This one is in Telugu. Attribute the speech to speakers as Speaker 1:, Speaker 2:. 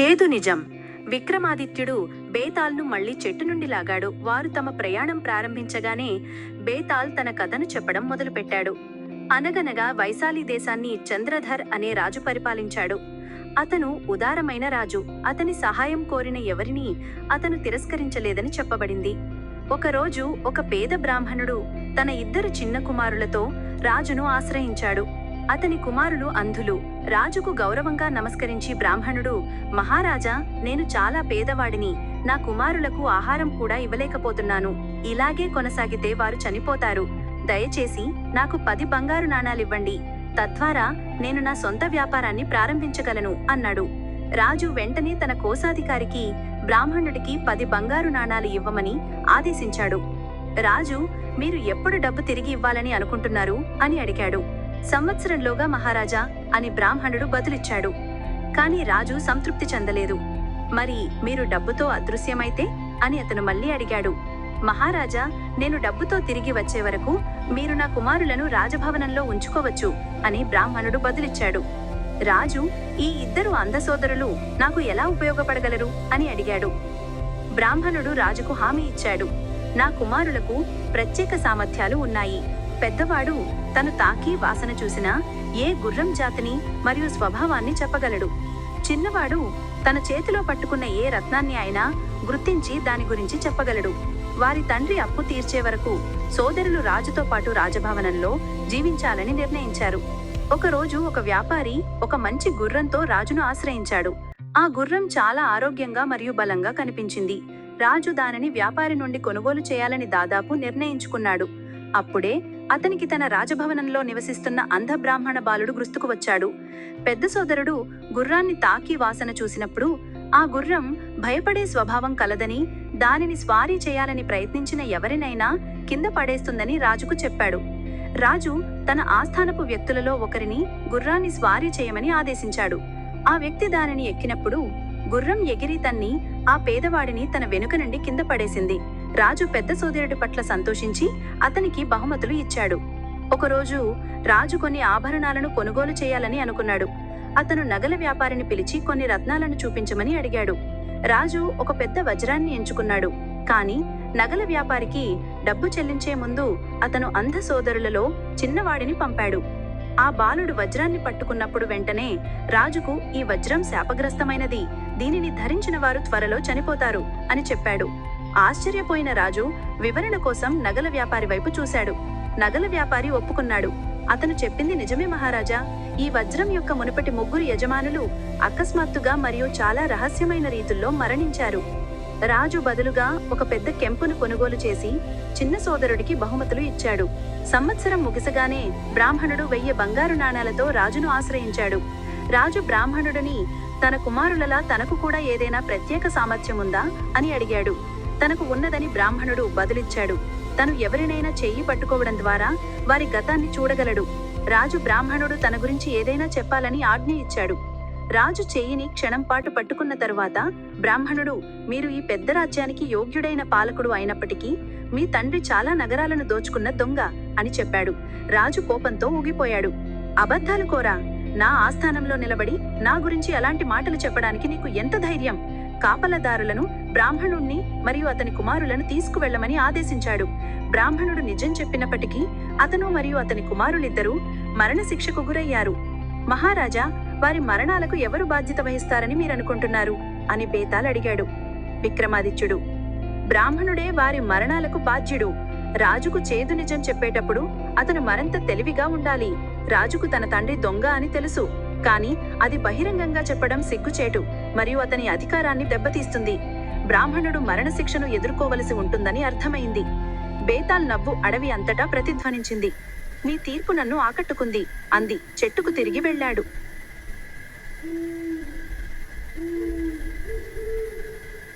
Speaker 1: చేదు నిజం. విక్రమాదిత్యుడు బేతాల్ను మళ్ళీ చెట్టు నుండి లాగాడు. వారు తమ ప్రయాణం ప్రారంభించగానే బేతాల్ తన కథను చెప్పడం మొదలుపెట్టాడు. అనగనగా వైశాలి దేశాన్ని చంద్రధర్ అనే రాజు పరిపాలించాడు. అతను ఉదారమైన రాజు. అతని సహాయం కోరిన ఎవరిని అతను తిరస్కరించలేదని చెప్పబడింది. ఒకరోజు ఒక పేద బ్రాహ్మణుడు తన ఇద్దరు చిన్న కుమారులతో రాజును ఆశ్రయించాడు. అతని కుమారులు అంధులు. రాజుకు గౌరవంగా నమస్కరించి బ్రాహ్మణుడు మహారాజా నేను చాలా పేదవాడిని. నా కుమారులకు ఆహారం కూడా ఇవ్వలేకపోతున్నాను. ఇలాగే కొనసాగితే వారు చనిపోతారు. దయచేసి నాకు పది బంగారు నాణాలివ్వండి. తద్వారా నేను నా సొంత వ్యాపారాన్ని ప్రారంభించగలను అన్నాడు. రాజు వెంటనే తన కోశాధికారికి బ్రాహ్మణుడికి పది బంగారు నాణాలు ఇవ్వమని ఆదేశించాడు. రాజు మీరు ఎప్పుడు డబ్బు తిరిగి ఇవ్వాలని అనుకుంటున్నారు? అని అడిగాడు. సంవత్సరంలోగా మహారాజా అని బ్రాహ్మణుడు బదులిచ్చాడు కాని రాజు సంతృప్తి చెందలేదు. మరి మీరు డబ్బుతో అదృశ్యమైతే? అని అతను మళ్ళీ అడిగాడు. మహారాజా నేను డబ్బుతో తిరిగి వచ్చే వరకు మీరు నా కుమారులను రాజభవనంలో ఉంచుకోవచ్చు అని బ్రాహ్మణుడు బదులిచ్చాడు రాజు ఈ ఇద్దరు అందసోదరులు నాకు ఎలా ఉపయోగపడగలరు? అని అడిగాడు. బ్రాహ్మణుడు రాజుకు హామీ ఇచ్చాడు. నా కుమారులకు ప్రత్యేక సామర్థ్యాలు ఉన్నాయి. పెద్దవాడు తను తాకి వాసన చూసినా ఏ గుర్రం జాతిని మరియు స్వభావాన్ని చెప్పగలడు. చిన్నవాడు తన చేతిలో పట్టుకున్న ఏ రత్నాన్ని అయినా గుర్తించి దాని గురించి చెప్పగలడు. వారి తండ్రి అప్పు తీర్చే వరకు సోదరులు రాజుతో పాటు రాజభవనంలో జీవించాలని నిర్ణయించారు. ఒకరోజు ఒక వ్యాపారి ఒక మంచి గుర్రంతో రాజును ఆశ్రయించాడు. ఆ గుర్రం చాలా ఆరోగ్యంగా మరియు బలంగా కనిపించింది. రాజు దానిని వ్యాపారి నుండి కొనుగోలు చేయాలని దాదాపు నిర్ణయించుకున్నాడు. అప్పుడే అతనికి తన రాజభవనంలో నివసిస్తున్న అంధ బ్రాహ్మణ బాలుడు గుర్తుకు వచ్చాడు. పెద్ద సోదరుడు గుర్రాన్ని తాకి వాసన చూసినప్పుడు ఆ గుర్రం భయపడే స్వభావం కలదని దానిని స్వారీ చేయాలని ప్రయత్నించిన ఎవరినైనా కింద పడేస్తుందని రాజుకు చెప్పాడు. రాజు తన ఆస్థానపు వ్యక్తులలో ఒకరిని గుర్రాన్ని స్వారీ చేయమని ఆదేశించాడు. ఆ వ్యక్తి దానిని ఎక్కినప్పుడు గుర్రం ఎగిరి తన్ని ఆ పేదవాడిని తన వెనుక నుండి కింద పడేసింది. రాజు పెద్ద సోదరుడి పట్ల సంతోషించి అతనికి బహుమతులు ఇచ్చాడు. ఒకరోజు రాజు కొన్ని ఆభరణాలను కొనుగోలు చేయాలని అనుకున్నాడు. అతను నగల వ్యాపారిని పిలిచి కొన్ని రత్నాలను చూపించమని అడిగాడు. రాజు ఒక పెద్ద వజ్రాన్ని ఎంచుకున్నాడు. కాని నగల వ్యాపారికి డబ్బు చెల్లించే ముందు అతను అంధ సోదరులలో చిన్నవాడిని పంపాడు. ఆ బాలుడు వజ్రాన్ని పట్టుకున్నప్పుడు వెంటనే రాజుకు ఈ వజ్రం శాపగ్రస్తమైనది. దీనిని ధరించిన వారు త్వరలో చనిపోతారు అని చెప్పాడు. ఆశ్చర్యపోయిన రాజు వివరణ కోసం నగల వ్యాపారి వైపు చూశాడు. నగల వ్యాపారి ఒప్పుకున్నాడు. అతను చెప్పింది నిజమే మహారాజా. ఈ వజ్రం యొక్క మునుపటి ముగ్గురు యజమానులు అకస్మాత్తుగా మరియు చాలా రహస్యమైన రీతుల్లో మరణించారు. రాజు బదులుగా ఒక పెద్ద కెంపును కొనుగోలు చేసి చిన్న సోదరుడికి బహుమతులు ఇచ్చాడు. సంవత్సరం ముగిసగానే బ్రాహ్మణుడు వెయ్యి బంగారు నాణాలతో రాజును ఆశ్రయించాడు. రాజు బ్రాహ్మణుడిని తన కుమారులలా తనకు కూడా ఏదైనా ప్రత్యేక సామర్థ్యం ఉందా అని అడిగాడు. తనకు ఉన్నదని బ్రాహ్మణుడు బదులిచ్చాడు. తను ఎవరినైనా చెయ్యి పట్టుకోవడం ద్వారా వారి గతాన్ని చూడగలడు. రాజు బ్రాహ్మణుడు తన గురించి ఏదైనా చెప్పాలని ఆజ్ఞ ఇచ్చాడు. రాజు చెయ్యిని క్షణం పాటు పట్టుకున్న తరువాత బ్రాహ్మణుడు మీరు ఈ పెద్ద రాజ్యానికి యోగ్యుడైన పాలకుడు అయినప్పటికీ మీ తండ్రి చాలా నగరాలను దోచుకున్న దొంగ అని చెప్పాడు. రాజు కోపంతో ఊగిపోయాడు. అబద్ధాలు కోరా? నా ఆస్థానంలో నిలబడి నా గురించి అలాంటి మాటలు చెప్పడానికి నీకు ఎంత ధైర్యం? కాపలదారులను బ్రాహ్మణుణ్ణి మరియు అతని కుమారులను తీసుకువెళ్ళమని ఆదేశించాడు. బ్రాహ్మణుడు నిజం చెప్పినప్పటికీ అతను మరియు అతని కుమారులిద్దరూ మరణశిక్షకు గురయ్యారు. మహారాజా వారి మరణాలకు ఎవరు బాధ్యత వహిస్తారని మీరనుకుంటున్నారు? అని బేతాల్ అడిగాడు. విక్రమాదిత్యుడు బ్రాహ్మణుడే వారి మరణాలకు బాధ్యుడు. రాజుకు చేదు నిజం చెప్పేటప్పుడు అతను మరింత తెలివిగా ఉండాలి. రాజుకు తన తండ్రి దొంగ అని తెలుసు. కాని అది బహిరంగంగా చెప్పడం సిగ్గుచేటు. మరియు అతని అధికారాన్ని దెబ్బతీస్తుంది. బ్రాహ్మణుడు మరణశిక్షను ఎదుర్కోవలసి ఉంటుందని అర్థమైంది. బేతాల్ నవ్వు అడవి అంతటా ప్రతిధ్వనించింది. మీ తీర్పు నన్ను ఆకట్టుకుంది అంది చెట్టుకు తిరిగి వెళ్ళాడు.